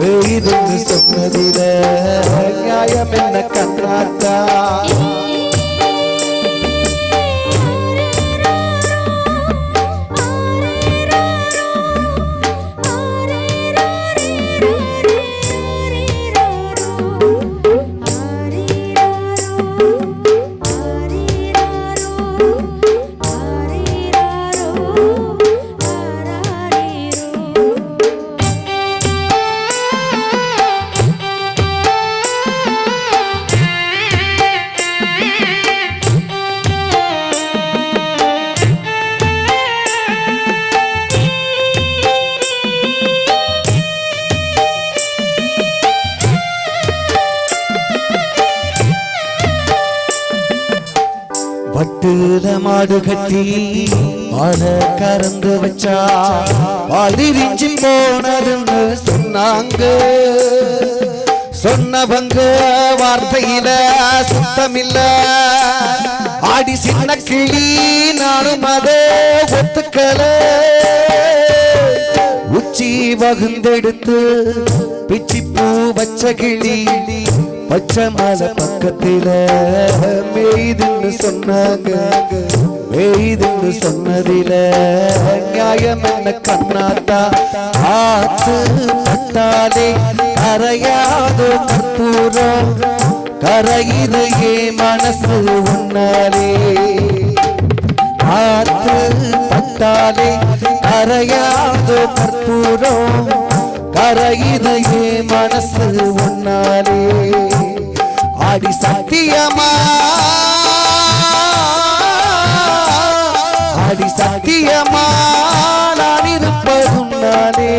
மெய்துன்னு சொன்னதில நியாயம் என்ன கண்ணாத்தா வட்டுல மாடு கட்டி மாட கறந்து வச்சா பாலிரிஞ்சு போனதுன்னு சொன்னாங்க. சொன்னவங்க வார்த்தையில சுத்தமில்ல. ஆடி சின்ன கிளி நானும் அதே ஒத்துக்கல. உச்சி வகுந்தெடுத்து பிச்சி பூ வச்ச கிளி பச்சை மலை பக்கத்தில் மெய்துன்னு சொன்னாங்க. மெய்துன்னு சொன்னதில நியாயம் என்ன கண்ணாத்தா? ஆத்து பட்டாலே கரையாதோ கற்பூரம் கரையிலேயே மனசு உன்னாலே ஆத்து பட்டாலே கரையாதோ கற்பூரம் கரையிலேயே மனசு உன்னாலே ஆடி சத்தியமா? ஆடி சத்தியமா? நான் இருப்பதும் நானே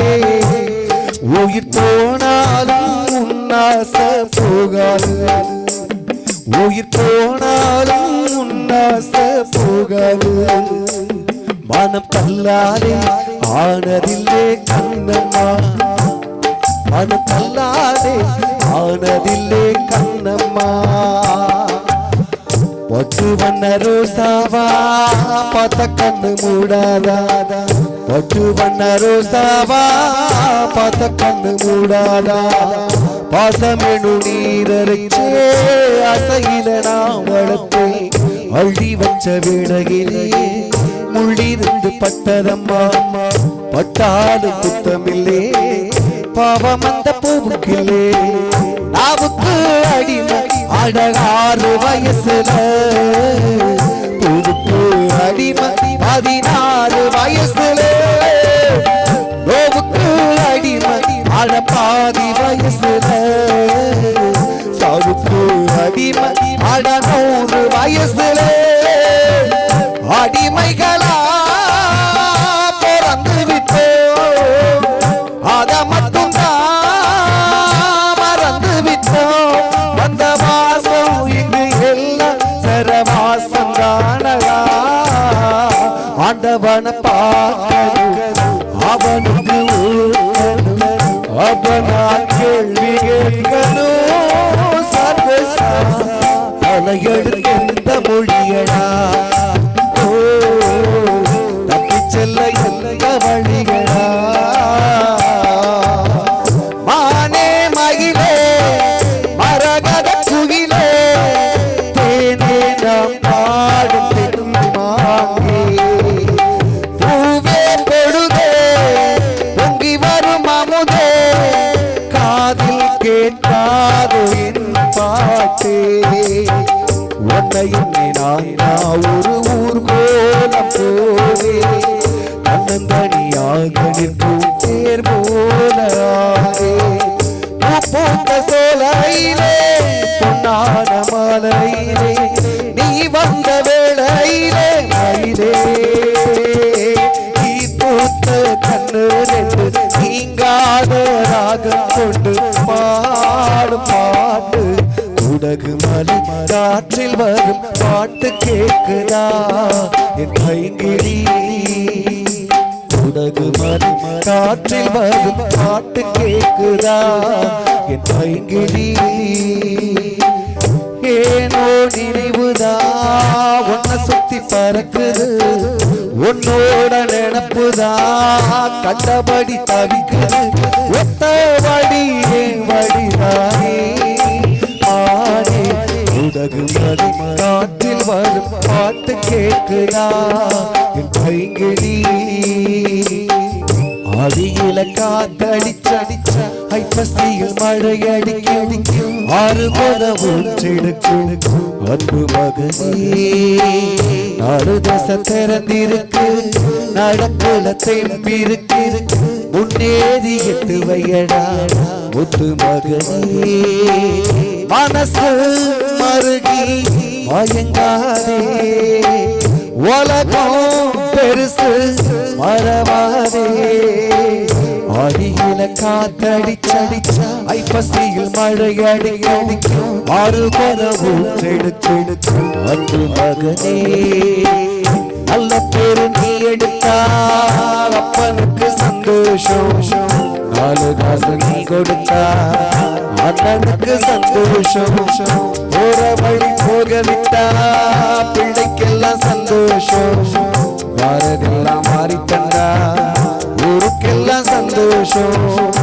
உயிர் போனாலும் உன்னாச போகாது. உயிர் போனாலும் உன்னாச போகாது. மனம் தள்ளாலே ஆனதில்லே கண்ணம்மா மனம் ஆனதில்லே கண்ணம்மா. பொட்டு வண்ண ரோசாவா பார்த்த கண்ணு மூடாதா பொட்டு வண்ண ரோசாவா பார்த்த கண்ணு மூடாதா. பாசமெனு நீரரைச்சே அசையில நான் வளர்த்தே அள்ளி வச்ச வேளையிலே முள்ளிருந்து பட்டதம்மா. பட்டாலும் குத்தமில்லே பாவம் அந்த பூவுக்கிலே. நாவுக்கு அடிமை அடகாறு வயசுல. பூவுக்கு அடிமை பதினாறு வயசுல. நோவுக்கு அடிமை அட பாதி வயசுல. சாவுக்கு அடிமை அட நூறு வயசுல. அடிமைகளா சரவாசம் தானடா பார்க்கணும். அவனுக்கு அவனா கேள்வி கேட்கணும். சர்வசா மொழியடா. ஓ தப்பிச் செல்ல எந்த வழிகளா பாட்டே உன்னை நான் ஒரு ஊர் கோலம் போவே தன்னந்தனியாக நிற்கும் தேர் போலாரே பூத்த சோலையிலே பொன்னான மாலையிலே. பாட்டு கேக்குதா? என் பைங்கிரி உனது மலை காற்றில் வரும் பாட்டு கேக்குதா? என் பைங்கிரி ஏனோ நினைவுதா? உன்னை சுத்தி பறக்குது. உன்னோட நினப்புதா? கண்டபடி தவிக்குது. ஒத்த வடி என் வடிதானே. உடகு மடி காற்றில் வரும் பாட்டு கேட்குதா? என் பைங்கிழி அடியில காத்தடிச்சடிச்ச ஐப்பசியில் மழை அடிக்க அடிக்கும் ஆறு போத ஊற்றெடுக்கும் அன்பு மகனே நாலு தசை திறந்திருக்கு நடக்குல தெம்பிருக்கு முன்னேறி எட்டு வையடா முத்து மகனே மனசு மருகி மயங்காதே. உலகம் பெருசு மறவாதே. அடியில காத்தடிச்சடிச்ச ஐப்பசியில் மழை அடிக்க அடிக்கும் ஆறு பரவும் செடுச்செடுச்சு மகனே. நல்ல பேரு நீ எடுத்தா அப்பனுக்கு சந்தோஷம். நாலு கொடுத்தா அண்ணனுக்கு சந்தோஷம். போற வழி போக விட்டா பிள்ளைக்கெல்லாம் சந்தோஷம். வாரதெல்லாம் மாறி தந்தா ஊருக்கெல்லாம் சந்தோஷம்.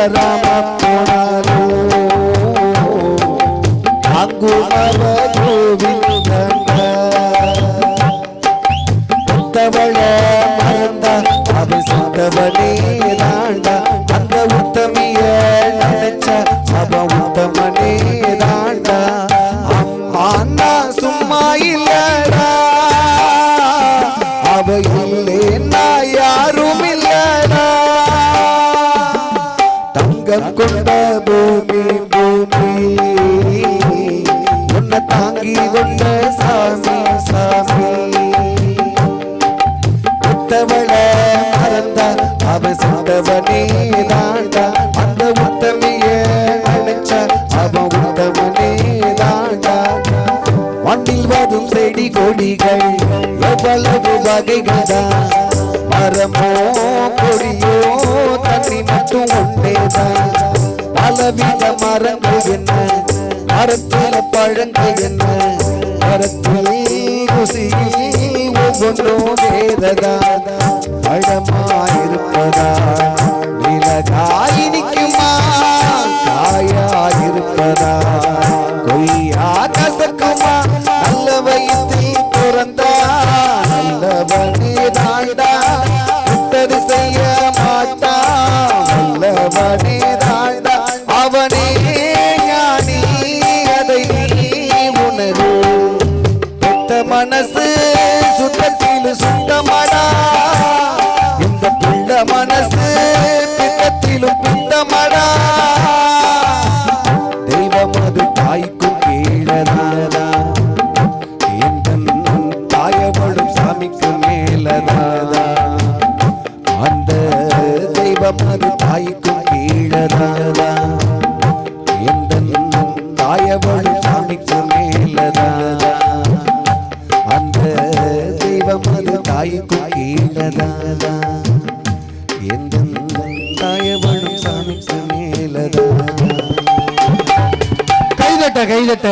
தந்தாலும் தராம போனாலும் அங்குமவ கோவிந்தங்க உத்தவள மறந்தா அவன் சொந்தவனே தாண்டா அந்த உத்தமிய நினைச்ச தங்கம் கொண்ட பூமி பூமி. உன்னை தாங்கி கொண்ட சாமி சாமி. உத்தவள மறந்தா அவ சொந்தவனே தாண்டா அந்த உத்தமிய நினைச்ச அவ உத்தமனே தாண்டா மண்ணில் வரும் செடி கொடிகள் எவ்வளவு வகைகள் தான் மரமோ கொடியோ மட்டும் ஒன்றேதான் பலவித மரங்கள் என்ன? மரத்தில பழங்கள் என்ன? மரத்தில் குசி ஒவ்வொன்றும் வேறதா பழமாயிருப்பதா? நிலகாய் நிற்குமா காயாயிருப்பதா கொய்யா கசக்குமா மனசு பித்தத்திலும் பித்தமடா. தெய்வம் அது தாய்க்கும் கீழதாதா எந்த தாயவளும் சாமிக்கு மேலதாதா அந்த தெய்வம் அது தாய்க்கும் கீழதாதா எந்த தாயவளும் சாமிக்கு மேலதாதா அந்த தெய்வம் அது தாய்க்கும் கீழதாதா தாயவளும் சாமிக்கு மேலதாதா கைதட்ட கைதட்ட.